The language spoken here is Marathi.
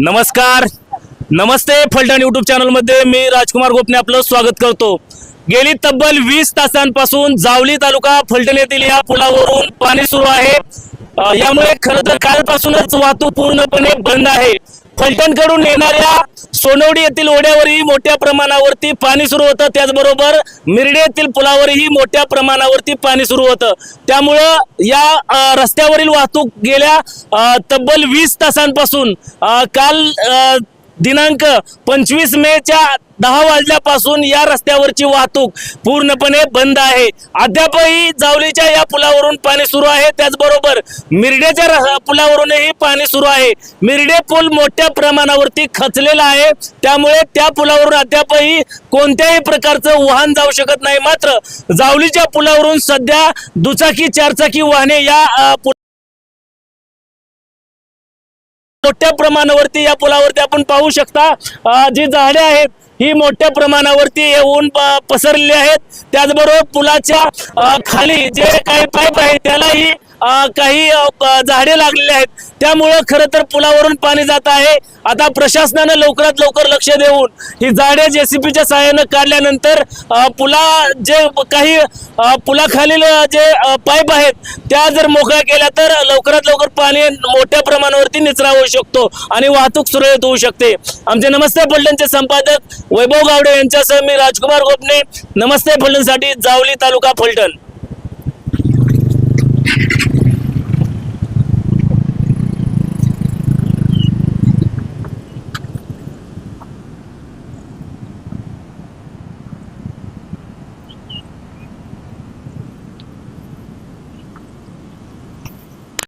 नमस्कार. नमस्ते फलटण युट्यूब चॅनलमध्ये मी राजकुमार गोपने आपलं स्वागत करतो. गेली तब्बल वीस तासांपासून जावली तालुका फलटण येथील या पुलावरून पाणी सुरू आहे. यामुळे खरं तर कालपासूनच वाहतूक पूर्णपणे बंद आहे. फलटणकडून येणाऱ्या सोनवडी येथील ओढ्यावरही मोठ्या प्रमाणावरती पाणी सुरू होतं. त्याचबरोबर मिरडे येथील पुलावरही मोठ्या प्रमाणावरती पाणी सुरू होतं. त्यामुळं या रस्त्यावरील वाहतूक गेल्या तब्बल वीस तासांपासून काल दिनांक पंचवीस मेच्या दहा वाजल्यापासून या रस्त्यावरची वाहतूक पूर्णपणे बंद आहे. अद्यापही जावलीच्या या पुलावरून पाणी सुरू आहे. त्याचबरोबर मिरडेच्या पुलावरूनही पाणी सुरू आहे. मिरडे पूल मोठ्या प्रमाणावरती खचलेला आहे. त्यामुळे त्या पुलावरून अद्यापही कोणत्याही प्रकारचं वाहन जाऊ शकत नाही. मात्र जावलीच्या पुलावरून सध्या दुचाकी चारचाकी वाहने या मोठ्या प्रमाणावरती या पुलावरती आपण पाहू शकता जी झाडे आहेत ही मोठ्या प्रमाणावरती येऊन पसरलेली आहेत. त्याचबरोबर पुलाच्या खाली जे काही पाईप आहे त्यालाही काही झाडे लागलेली आहेत. त्यामुळं खरं तर पुलावरून पाणी जात आहे. आता प्रशासनानं लवकरात लवकर लक्ष देऊन ही झाडे जेसीबीच्या सहाय्यानं काढल्यानंतर पुला जे काही पुलाखालील जे पाईप आहेत त्या जर मोकळ्या केल्या तर लवकरात लवकर पाणी मोठ्या प्रमाणावरती निचरा होऊ शकतो आणि वाहतूक सुरळीत होऊ शकते. आमचे नमस्ते फलटणचे संपादक वैभव गावडे यांच्यासह मी राजकुमार गोपने. नमस्ते फलटणसाठी जावली तालुका फलटण.